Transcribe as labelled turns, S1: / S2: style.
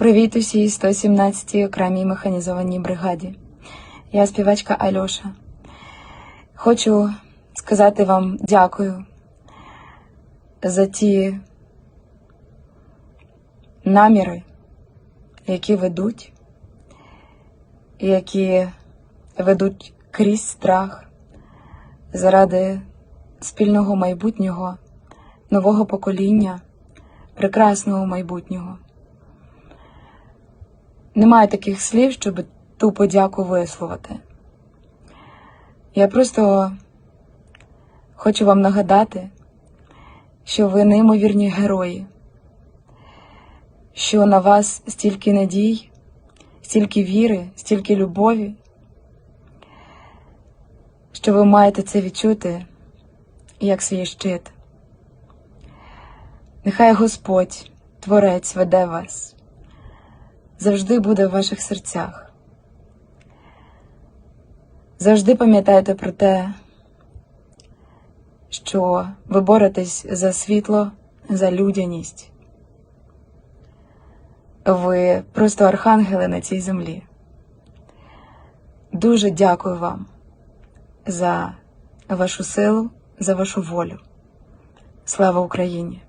S1: Привіт усій 117-й окремій механізованій бригаді. Я співачка Альоша. Хочу сказати вам дякую за ті наміри, які ведуть, які ведуть крізь страх заради спільного майбутнього, нового покоління, прекрасного майбутнього. Немає таких слів, щоб ту подяку висловити. Я просто хочу вам нагадати, що ви неймовірні герої, що на вас стільки надій, стільки віри, стільки любові, що ви маєте це відчути як свій щит. Нехай Господь, Творець веде вас завжди буде в ваших серцях. Завжди пам'ятайте про те, що ви боретесь за світло, за людяність. Ви просто архангели на цій землі. Дуже дякую вам за вашу силу, за вашу волю. Слава Україні!